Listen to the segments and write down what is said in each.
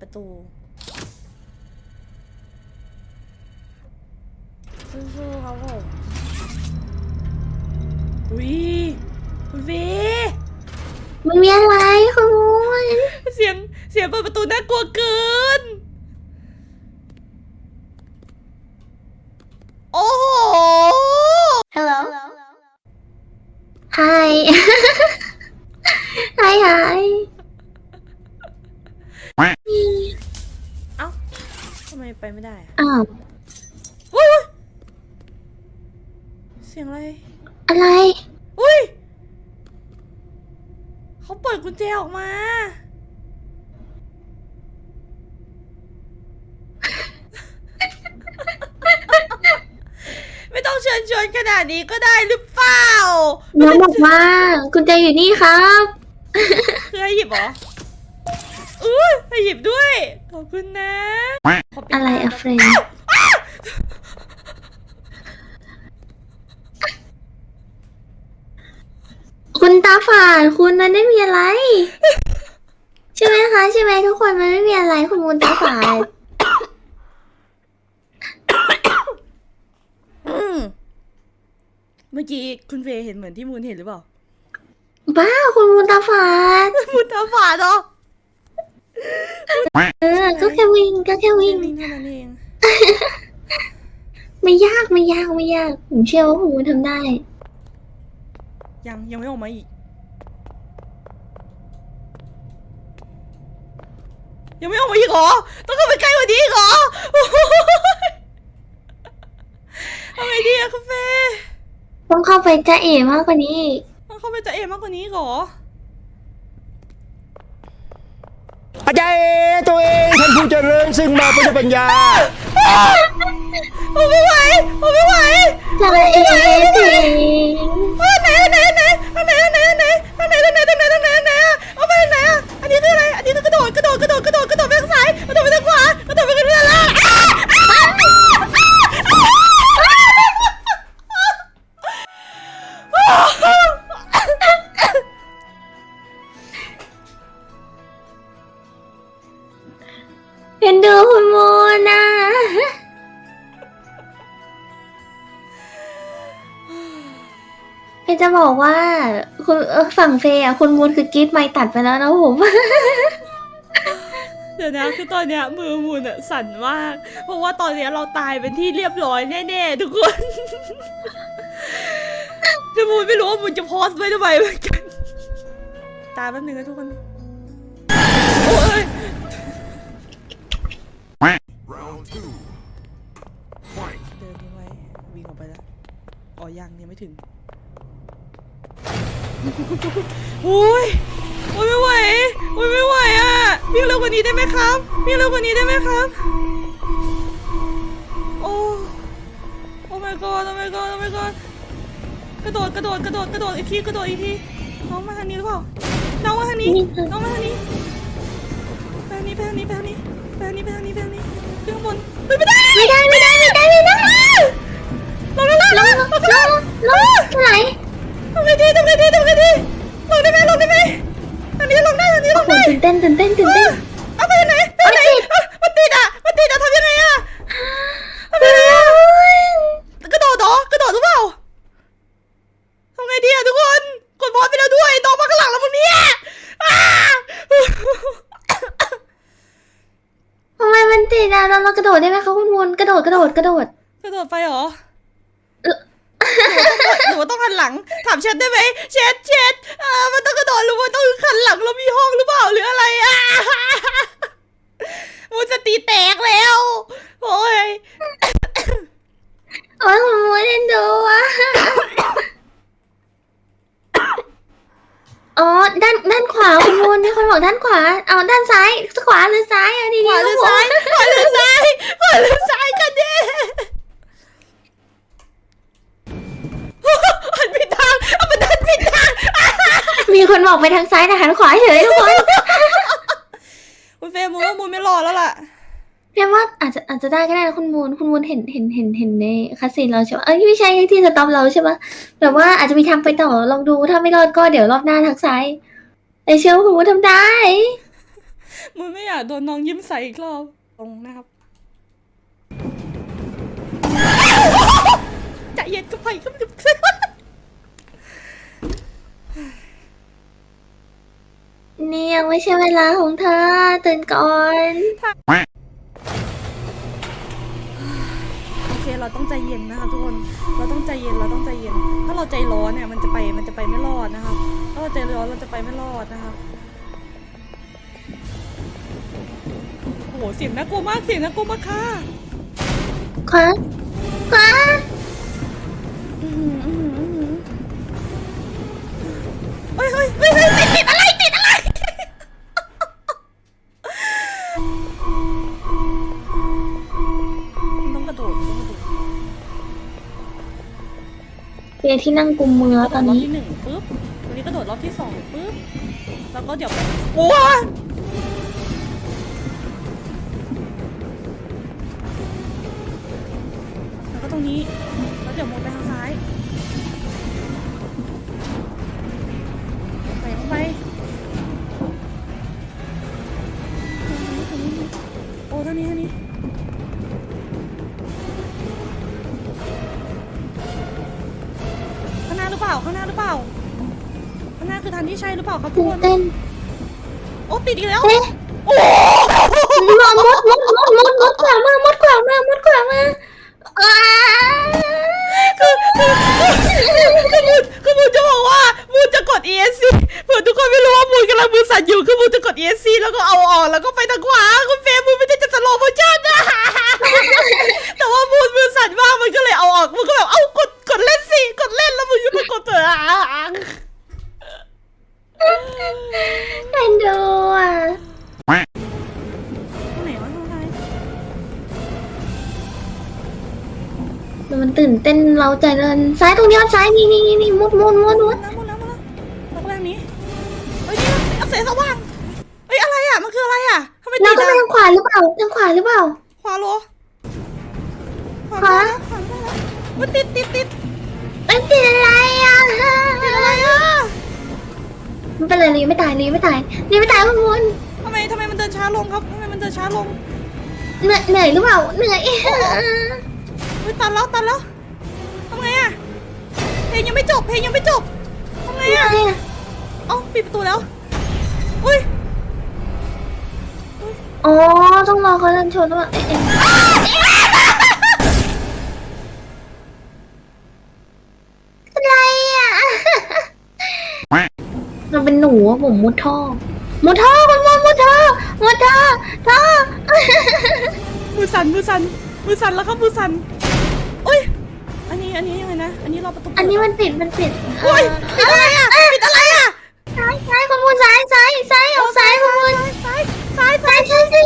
ประตูสู้ๆครับผมวิคุณวีมันมีอะไรคุณมูนเสียงเสียงเปิดประตูน่ากลัวเกิน โอ้โห Hello Hi Hi Hi เอ้าทำไมไปไม่ได้อะอ้าว อุ้ยอุ๊ยเสียงอะไร อะไร อุ้ยเขาเปิดกุญแจออกมา ไม่ต้องเชิญชวนขนาดนี้ก็ได้หรือเปล่าน้องบอกว่ากุญแจอยู่นี่ครับ คือให้หยิบเหรอ อุ้ยให้หยิบด้วย ขอบคุณนะขปิดอะไรตาอะก่นเฟรนคุณตาฝาดคุณมันไม่มีอะไร ใช่ไหมคะ ใช่ไหมทุกคนมันไม่มีอะไรคุณมูนตาฝาดอืมเมื่อกี้คุณเฟยเห็นเหมือนที่มูนเห็นหรือเปล่า บ้าคุณมูนตาฝาด มูนตาฝาดเหรอ เออ ก็แค่วิ่งก็แค่วิ่งวิ่งเท่านั้นเองไม่ยากไม่ยากไม่ยาก ผมเชื่อว่าคุณมูนทำได้ ยังยังไม่ออกมาอีก ยังไม่ออกมาอีกเหรอ ต้องเข้าไปใกล้กว่านี้อีกเหรอโอ้โหทำไงดีอะคุณเฟยต้องเข้าไปจะเอ๋มากกว่านี้อีกต้องเข้าไปจะเอมากกว่านี้อีกเหรอ อาจารย์ ตัวเองท่านผู้เจริญซึ่งมาพุทธปัญญา ผมไม่ไหวผมไม่ไหวจะเอ๋จริงอันไหนอันไหนอันไหนอันไหนอันไหนอันไหนอันไหนอันไหนอันไหนอันไหนอันไหนอะเอาไปอันไหนอะอันนี้คืออะไร อันนี้คือกระโดดกระโดดกระโดดกระโดดกระโดดไป เฟยจะบอกว่า คุณเอ่อฝั่งเฟยอะคุณมูนคือกรีดไม้ตัดไปแล้วนะผม เดี๋ยวนะคือตอนเนี้ยมือมูนอะสั่นมาก เพราะว่าตอนเนี้ยเราตายเป็นที่เรียบร้อยแน่ๆทุกคนแต่มูนไม่รู้ว่ามูนจะโพสต์ไว้ทำไมเหมือนกัน ตายแป๊บนึงนะทุกคน โอ้ย Round two. Fight. เดินทิ้งไว้วิ่งออกไปแล้ว อ๋อยังยังไม่ถึงโอ้ยโอ้ยไม่ไหวโอ้ยไม่ไหวอะวิ่งเร็วกว่านี้ได้ไหมครับวิ่งเร็วกว่านี้ได้ไหมครับ โอ้ โอ้ my god โอ้ my god โอ้ my god กระโดดกระโดดกระโดดกระโดดอีกทีกระโดดอีกทีน้องมาทางนี้หรือเปล่าน้องมาทางนี้น้องมาทางนี้ไปทางนี้ไปทางนี้ไปทางนี้ไปทางนี้ไปทางนี้ไปทางนี้ขึ้นข้างบนไม่ได้ไม่ได้ไม่ได้ไม่ได้ไม่ได้ ลงแล้วลงแล้วลงแล้ว ลงไหน ทำไงดีทำไงดีทำไงดีลงได้ไหมลงได้ไหมทางนี้ลงได้ทางนี้ล โอ้ ง โห ได้ ตื่นเต้นตื่นเต้นตื่นเต้น เอาไปไหนไปไหนอะมันติดอะมันติดอะทำยังไงอะทำยังไงอะกระโดดเหรอกระโดดหรือเปล่าทำไงดีอะทุกคนกดบอลไปแล้วด้วยน้องมาข้างหลังแล้วมึงเนี่ยอ่า ทำไมมันติดอะเราเรา กระโดดได้ไหมคะคุณมูนกระโดดกระโดดกระโดด กระโดดไปเหรอหรือว่าต้องหันหลัง ถามเชดได้ไหมเชดเชดเออมันต้องกระโดดหรือว่าต้องหันหลังแล้วมีห้องหรือเปล่าหรืออะไรอะมูจะตีแตกแล้วโอ้ยโอ้ยคุณมูนเล่นดูอะ อ๋อ ด้านด้านขวาคุณมูนมีคนบอกด้านขวา เอาด้านซ้ายขวาหรือซ้ายเอาดีๆขวาหรือครับผมซ้ายขวาหรือซ้ายขวาหรือซ้ายกันเด้หันผิดทางเอามันดันผิดทางมีคนบอกไปทางซ้ายแต่หันขวาเฉยทุกคน คุณเฟรมมูว่ามูไม่รอแล้วล่ะ เพียงว่าอาจจะอาจจะได้ก็ได้นะคุณมูนคุณมูนเห็นเห็นเห็นเห็นในคาสินเราใช่ปะเอ้ยไม่ใช่ที่สต็อปเราใช่ปะแต่ว่าอาจจะมีทางไปต่อลองดูถ้าไม่รอดก็เดี๋ยวรอบหน้าทางซ้ายแต่เชื่อว่าคุณมูนทำได้มึงไม่อยากโดนน้องยิ้มใส่อีกรอบตรงนะครับใจเย็นก็ไปก็ไม่ได้นี่ยังไม่ใช่เวลาของเธอตื่นก่อนโเคเราต้องใจเย็นนะคะทุกคนเราต้องใจเย็นเราต้องใจเย็น ถ้าเราใจร้อนเนี่ยมันจะไปมันจะไปไม่รอดนะครับถ้าเราใจร้อนเราจะไปไม่รอดนะครับโอ้โหเสียงน่ากลัวมากเสียงน่ากลัวมากค่ะขวาขวาอื้อหืออื้อหืออื้อหือเฮ้ยเฮ้ยเฮ้ย เตียที่นั่งกุมมือแล้วตอนนี้ที่หนึ่งปุ๊บวันนี้กระโดดรอบที่สองปุ๊บ แล้วก็เดี๋ยวไปโอ้ยแล้วก็ตรงนี้ แล้วเดี๋ยวมองไปทาง คือทางที่ใช่หรือเปล่าครับทุกตื่นคนเต้นโอ้ติดอีกแล้ว เอ๊ะ โอ้ เต้นเราใจเดินซ้ายตรงนี้ครับซ้ายนี่นี่นี่นี่มุดมุดมุดมุดน้ำหมดแล้วหมดแล้วตรงแรกนี้เฮ้ยนี่เอาเสียงสว่างเฮ้ยอะไรอะมันคืออะไรอะทำไมเราติดต้องอะทางขวาหรือเปล่าทางขวาหรือเปล่า ขวาโลขวาขวาขวาได้แล้วมันติดติดติดมันติดอะไรอะติดอะไรอะมันเป็นอะไรลีไม่ตายลีไม่ตายลีไม่ตายคุณมุนทำไมทำไมมันเดินช้าลงครับทำไมมันเดินช้าลงเหนื่อยเหนื่อยหรือเปล่าเหนื่อย เฮ้ยตันแล้วตันแล้วทำไงอะเพ ลงยังไม่จบเพลงยังไม่จบทำไงอะเอ้าปิดประตูแล้วอุ้ยอ๋อ ต้องรอเขาเดินชนว่าเอ๊ะเอ๊ะอะไรอะมันเป็นหนูอะผมมุดท่อ มุดท่อมันมุดมุดท่อ มุดท่อท่อ มือสั่นมือสั่นมือสั่นแล้วครับมือสั่นอุ้ย อันนี้อันนี้ยังไงนะ อันนี้รอประตูเปิดอันนี้มันปิดมันปิดอุ้ยปิดอะไรอะปิดอะไรอะซ้ายซ้ายคุณมูลซ้ายซ้ายซ้ายออกซ้ายคุณมูลซ้ายซ้ายซ้ายซ้ายซ้าย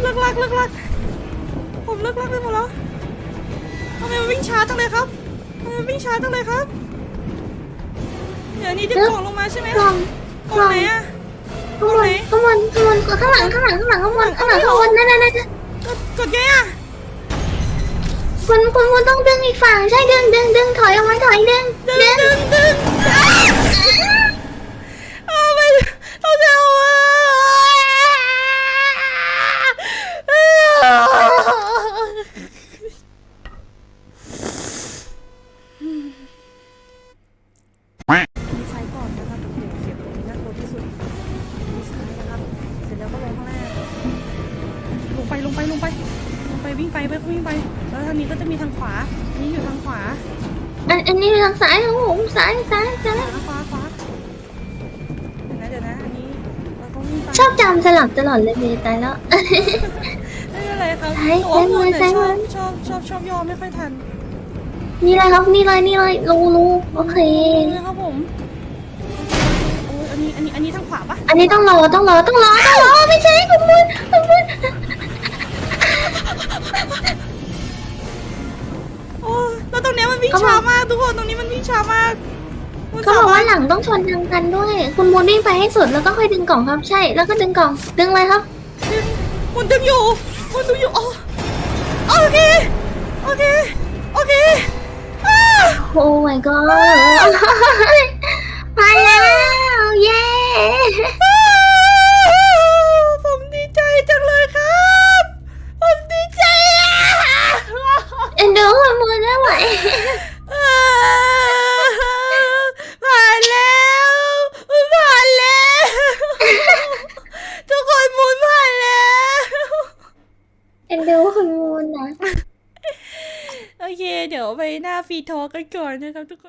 เลิกลักเลิกลักผมเลิกลักไปหมดแล้วทำไมมันวิ่งช้าจังเลยครับทำไมมันวิ่งช้าจังเลยครับ เดี๋ยวนี้ดึงกล่องลงมาใช่ไหมกล่องกล่องไหนอะข้างบนข้างบนข้างบนข้างหลังข้างหลังข้างหลังข้างบนข้างหลังข้างบนนั่นนั่นนั่นกดกดไงอะ คุณคุณคุณต้องดึงอีกฝั่งใช่ดึงดึงดึงถอยออกมาถอยดึงดึงดึงดึงดึงเอาไปเราจะเอา นนี้อยู่ทางขวาอันอันนี้ทางซ้ายครับผมซ้ายซ้ายซ้าย ขวาขวาขวาเดี๋ยวนะเดี๋ยวนะอันนี้เราต้องวิ่งไปชอบจำสลับตลอดเลยเบตายแล้ว ไม่เป็นไรครับซ้ายแต่ว่าซ้ายมือแต่ซ้ายชมืออบชอบชอบชอบยอมไม่ค่อยทันนี่เลยครับนี่เลยนี่เลยรูรูโอเคเลยครับผมโอ้ยอันนี้อันนี้อันนี้ทางขวาปะอันนี้ต้องรอต้องรอต้องรอต้องรอไม่ใช่คุณมุนคุณมุนโอ้ยแล้ว ตรงเนี้ยมันวิ่งช้ามากทุกคนตรงนี้มันวิ่งช้ามากมันเขาบอกสมรว่าถหลังต้องชนทางกันด้วย คุณมุนวิ่งไปให้สุดแล้วก็ค่อยดึงกล่องครับใช่ แล้วก็ดึงกล่องดึงเลยครับมันดึงอยู่มันดึงอยู่อ๋อโอเคโอเคโอเคอ้าโอ้ my god มาแล้ว เย้ ผ่านแล้วผ่านแล้วทุกคนหมุนผ่านแล้วเอ็นดูคุณมูนนะ โอเค เดี๋ยวไปหน้าฟีทอกันก่อนนะครับทุกคน